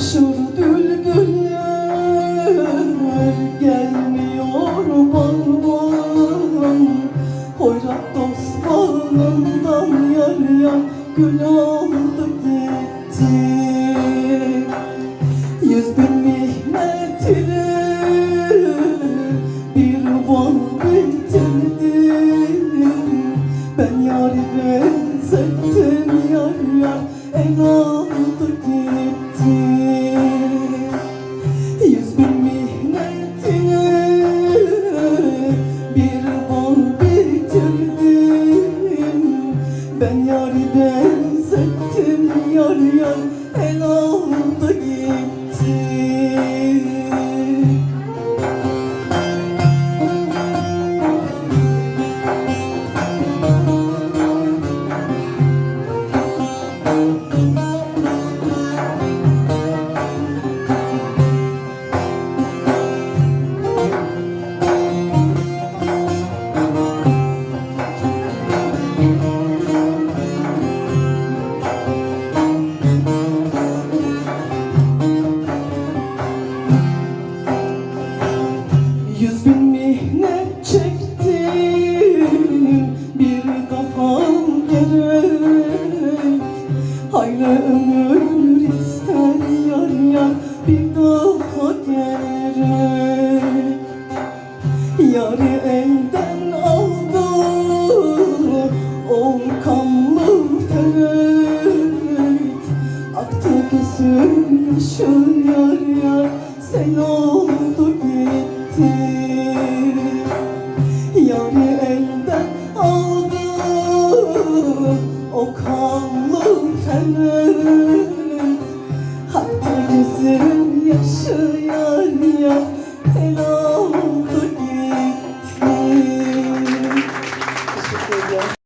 Aşır bülbüller gelmiyor bağlan Hoyrat dost bağından yar yar gül aldı gitti Yüz bin mihnet ile bir van bitirdim. Ben yari benzettim yar yar el aldı gitti Ben benzettim yar yar El aldı gitti Mihnet çektim Bir daha gerek Hayli ömür ister yar yar Bir daha gerek. Yarı elden aldı O kanlı felek. Aktı yaşın yar yar Sen oldu gitti o kanlı fener